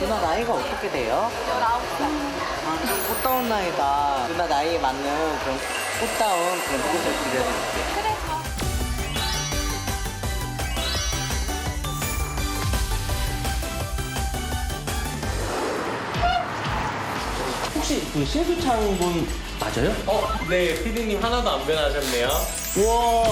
누나 나이가 어떻게 돼요? 19살. 아, 좀 꽃다운 나이다. 누나 나이에 맞는 그런 꽃다운 그런 꽃을 그려드릴게요. 그래서. 혹시 그 신수창 분 맞아요? 어, 네, 피디님 하나도 안 변하셨네요. 우와.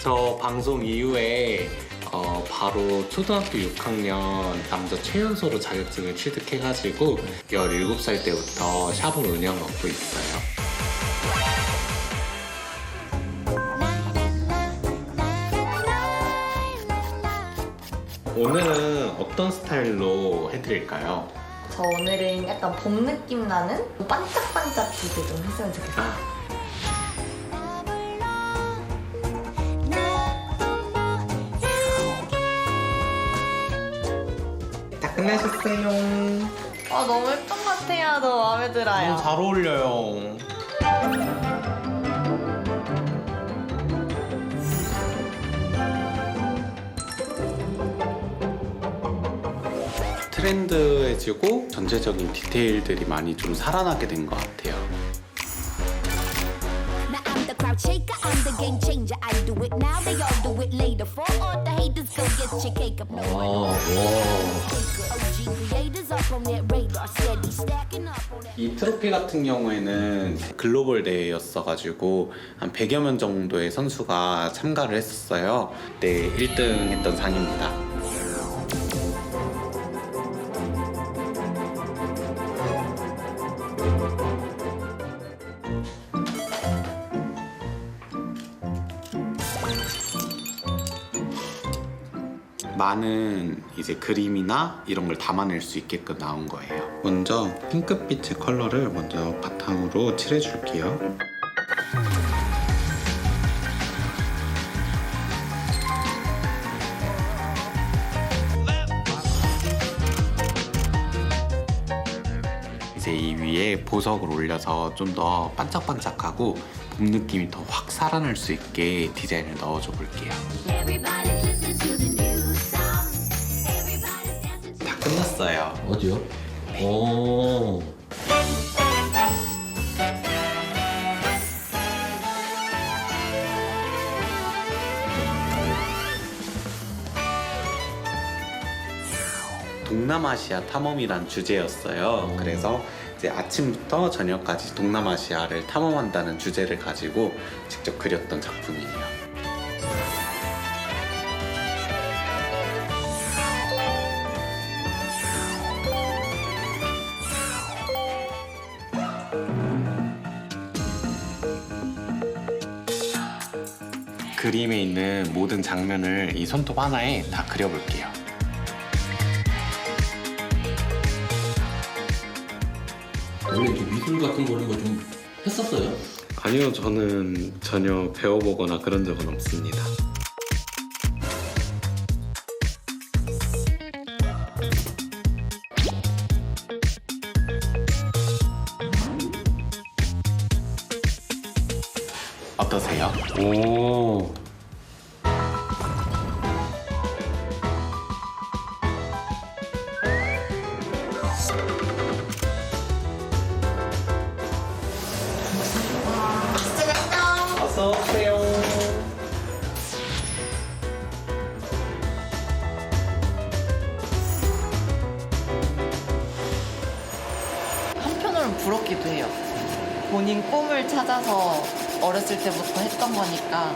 저 방송 이후에 어, 바로 초등학교 6학년 남자 최연소로 자격증을 취득해가지고 17살 때부터 샵을 운영하고 있어요. 오늘은 어떤 스타일로 해드릴까요? 저 오늘은 약간 봄 느낌 나는 반짝반짝 비드 좀 했으면 좋겠어요. 아, 다 끝내셨어요. 아, 너무 예쁜 것 같아요. 너무 마음에 들어요. 너무 잘 어울려요. 트렌드해지고 전체적인 디테일들이 많이 좀 살아나게 된 것 같아요. 이 트로피 같은 경우에는 글로벌 대회였어가지고 한 100여 명 정도의 선수가 참가를 했었어요. 네, 1등 했던 상입니다. 많은 이제 그림이나 이런 걸 담아낼 수 있게끔 나온 거예요. 먼저 핑크빛의 컬러를 먼저 바탕으로 칠해줄게요. 이제 이 위에 보석을 올려서 좀 더 반짝반짝하고 봄 느낌이 더 확 살아날 수 있게 디자인을 넣어줘 볼게요. Everybody listen to the 끝났어요. 어디요? 오. 동남아시아 탐험이란 주제였어요. 그래서 이제 아침부터 저녁까지 동남아시아를 탐험한다는 주제를 가지고 직접 그렸던 작품이에요. 그림에 있는 모든 장면을 이 손톱 하나에 다 그려볼게요. 원래 이렇게 미술 같은 거는 거좀 했었어요? 아니요, 저는 전혀 배워보거나 그런 적은 없습니다. 어떠세요? 오. 어서 오세요. 한편으로는 부럽기도 해요. 본인 꿈을 찾아서 어렸을 때부터 했던 거니까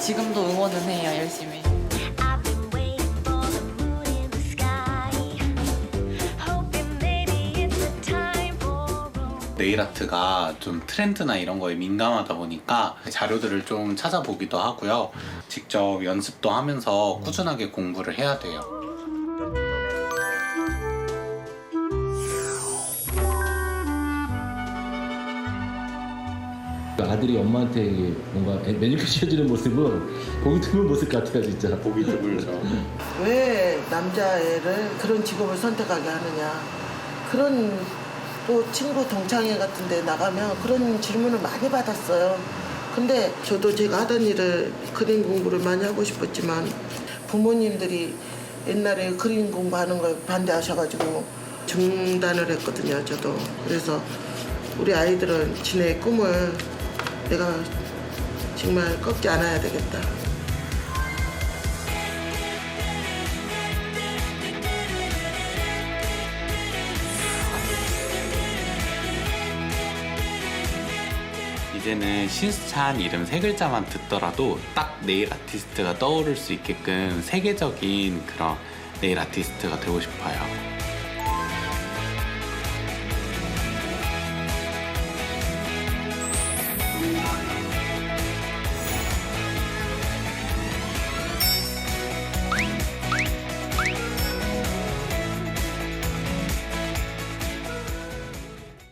지금도 응원은 해요, 열심히. I've been waiting for the moon in the sky. Hoping maybe it's the time for romance. 네일 아트가 좀 트렌드나 이런 거에 민감하다 보니까 자료들을 좀 찾아보기도 하고요. 직접 연습도 하면서 꾸준하게 공부를 해야 돼요. 아들이 엄마한테 이게 뭔가 메뉴 씌워주는 모습은 보기 드문 모습 같아요 진짜. 보기 드물죠. 왜 남자애를 그런 직업을 선택하게 하느냐. 그런 또 친구 동창회 같은 데 나가면 그런 질문을 많이 받았어요. 근데 저도 제가 하던 일을 그림 공부를 많이 하고 싶었지만 부모님들이 옛날에 그림 공부하는 걸 반대하셔가지고 중단을 했거든요 저도. 그래서 우리 아이들은 지네 꿈을 내가 정말 꺾지 않아야 되겠다 이제는 신수찬 이름 세 글자만 듣더라도 딱 네일 아티스트가 떠오를 수 있게끔 세계적인 그런 네일 아티스트가 되고 싶어요.